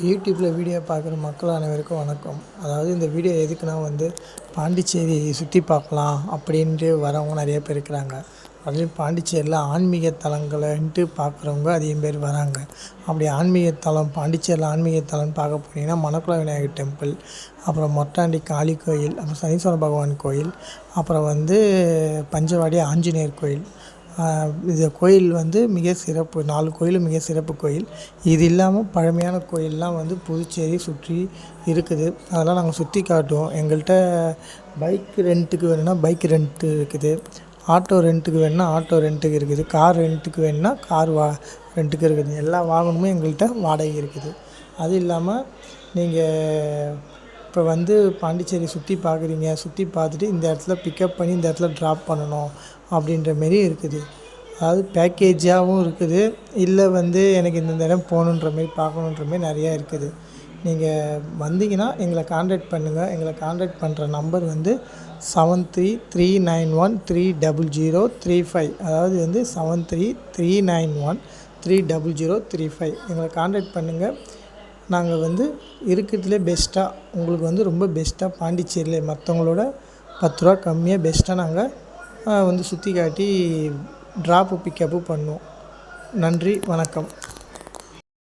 யூடியூப்பில் வீடியோ பார்க்குற மக்கள் அனைவருக்கும் வணக்கம். அதாவது இந்த வீடியோ எதுக்குன்னா வந்து பாண்டிச்சேரி சுற்றி பார்க்கலாம் அப்படின்ட்டு வரவங்க நிறைய பேர் இருக்கிறாங்க. அதுலேயும் பாண்டிச்சேரியில் ஆன்மீக தலங்களன்ட்டு பார்க்குறவங்க அதிகம் பேர் வராங்க. அப்படி ஆன்மீக தலம் பாண்டிச்சேரியில் ஆன்மீக தலம்னு பார்க்க போனீங்கன்னா மணக்குள விநாயகர் டெம்பிள் அப்புறம் மொட்டாண்டி காளி கோயில் அப்புறம் சனீஸ்வர பகவான் கோயில் அப்புறம் வந்து பஞ்சவாடி ஆஞ்சநேயர் கோயில் இந்த கோயில் வந்து மிக சிறப்பு நாலு கோயிலும் மிக சிறப்பு கோயில். இது இல்லாமல் பழமையான கோயில்லாம் வந்து புதுச்சேரி சுற்றி இருக்குது. அதெல்லாம் நாங்கள் சுற்றி காட்டுவோம். எங்கள்கிட்ட பைக் ரெண்ட்டுக்கு வேணும்னா பைக் ரெண்ட்டு இருக்குது. ஆட்டோ ரெண்ட்டுக்கு வேணும்னா ஆட்டோ ரெண்ட்டுக்கு இருக்குது. கார் ரெண்ட்டுக்கு வேணும்னா கார் வா ரெண்ட்டுக்கு இருக்குது. எல்லா வாகனமும் எங்கள்கிட்ட வாடகை இருக்குது. அது இல்லாமல் நீங்கள் இப்போ வந்து பாண்டிச்சேரி சுற்றி பார்க்குறீங்க சுற்றி பார்த்துட்டு இந்த இடத்துல பிக்கப் பண்ணி இந்த இடத்துல ட்ராப் பண்ணணும் அப்படின்ற மாரி இருக்குது. அதாவது பேக்கேஜாகவும் இருக்குது. இல்லை வந்து எனக்கு இந்தந்த இடம் போகணுன்ற மாரி பார்க்கணுன்ற மாரி நிறையா இருக்குது. நீங்கள் வந்தீங்கன்னா எங்களை காண்டாக்ட் பண்ணுங்கள் எங்களை காண்டாக்ட் பண்ணுற நம்பர் வந்து seven three three nine one three double zero three five அதாவது வந்து seven three three nine one three double zero three five எங்களை காண்டாக்ட் பண்ணுங்கள் நாங்கள் வந்து இருக்கிறதுலே பெஸ்ட்டாக உங்களுக்கு வந்து ரொம்ப பெஸ்ட்டாக பாண்டிச்சேரியில் மற்றவங்களோட பத்து ரூபா கம்மியாக பெஸ்ட்டாக நாங்கள் வந்து சுற்றி காட்டி ட்ராப்பு பிக்கப்பு பண்ணுவோம் நன்றி வணக்கம்.